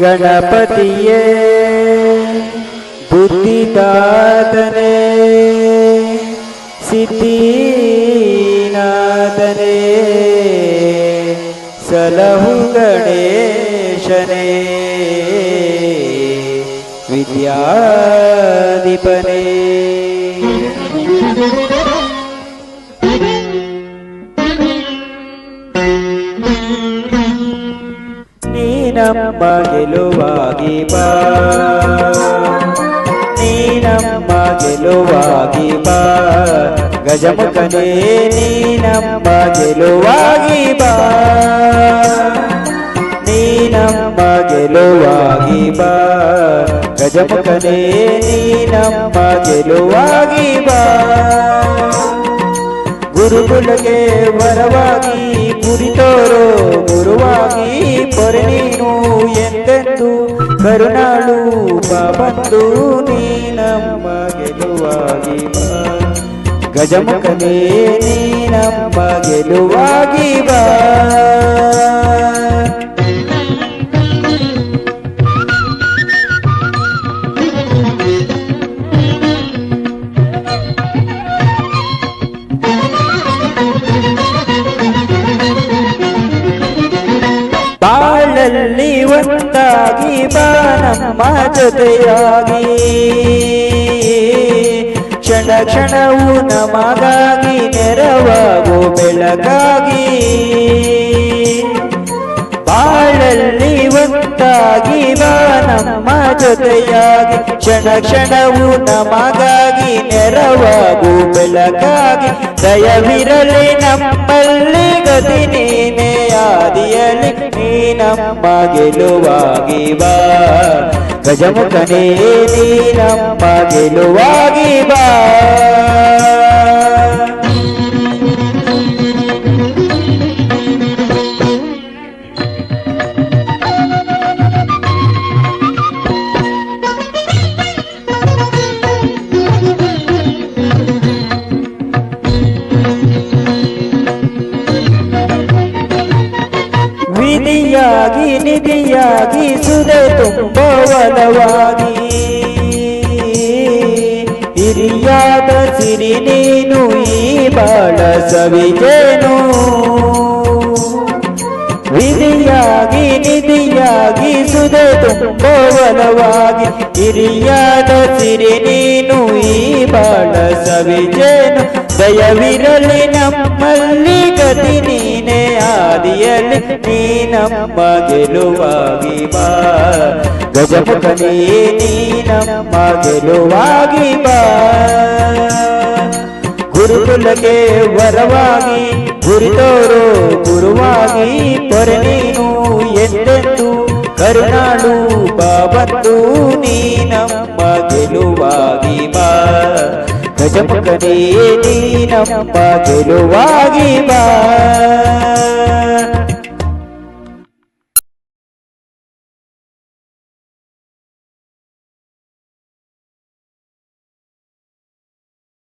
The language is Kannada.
गणपतिये। बुद्धिदातने सिद्धिनादने सलहु गणेशने। विद्याधिपने। ನೀನಮ್ಮ ಗೆಲುವಾಗಿ ಬಾ ನೀನಮ್ಮ ಗೆಲುವಾಗಿ ಬಾ ಗಜಮುಖನೇ ನೀನಮ್ಮ ಗೆಲುವಾಗಿ ಬಾ ನೀನಮ್ಮ ಗೆಲುವಾಗಿ ಬಾ ಗಜಮುಖನೇ ನೀನಮ್ಮ ಗೆಲುವಾಗಿ ಬಾ ಗುರುಕುಲಗೆ ವರವಾಗಿ ಕುರಿತೋರೋ ಗುರುವಾಗಿ ಪೊರೆ ನೀನು ಎಂದೆಂದು? ಕರುಣಾಳು ಬಂದು ನೀನಮ್ಮ ಗೆಲುವಾಗಿ ಬಾ. ಗಜಮುಖನೇ ನೀನಮ್ಮ ಗೆಲುವಾಗಿ ಬಾ. ಬಾನಮ್ಮ ಜೊತೆಯಾಗಿ ಕ್ಷಣ ಕ್ಷಣವು ನಮಗಾಗಿ ನೆರವಾಗು ಬೆಳಗಾಗಿ. ಜೊತೆಯಾಗಿ ಕ್ಷಣ ಕ್ಷಣವು ನಮಗಾಗಿ ನೆರವಾಗು ಬೆಳಕಾಗಿ. ದಯವಿರಲಿ ನಮ್ಮಲ್ಲಿ ಗತಿ ನೀನೇ ಆದಿಯಲಿ ನೀನಮ್ಮ ಗೆಲುವಾಗಿ ಬಾ. ಗಜಮುಖನೇ ನೀನಮ್ಮ ಗೆಲುವಾಗಿ ಬಾ. ವಿಧಿಯಾಗಿ ನಿಧಿಯಾಗಿ ಸುದೆ ತುಂಬವಲವಾಗಿ ಹಿರಿಯಾದ ಸಿರಿ ನೀನು ಈ ಬಾಳ ಸವಿಜೇನು ವಿಧಿಯಾಗಿ, ನಿಧಿಯಾಗಿ ಸುದೆ ತುಂಬವಲವಾಗಿ ಹಿರಿಯಾದ ಸಿರಿ ನೀನು ಈ ಬಾಳ ಸವಿಜೇನು ದಯವಿರಲಿ ನಮ್ಮಲ್ಲಿ ಗತಿ ನೀನೇ ನಮ್ಮ ಗೆಲುವಾಗಿ ಬಾ ಗಜಮುಖನೇ ನೀನಮ್ಮ ಗೆಲುವಾಗಿ ಬಾ. ಗುರುಕುಲಕ್ಕೆ ವರವಾಗಿ, ಗುರಿತೋರು ಗುರುವಾಗಿ ನೀನು ಎಂದೆಂದು ಕರುನಾಡು ಬಾಬತ್ತು ನೀ ನಮ್ಮ ಗೆಲುವಾಗಿ ಬಾ ಗಜಮುಖನೇ ನೀನಮ್ಮ ಗೆಲುವಾಗಿ ಬಾ.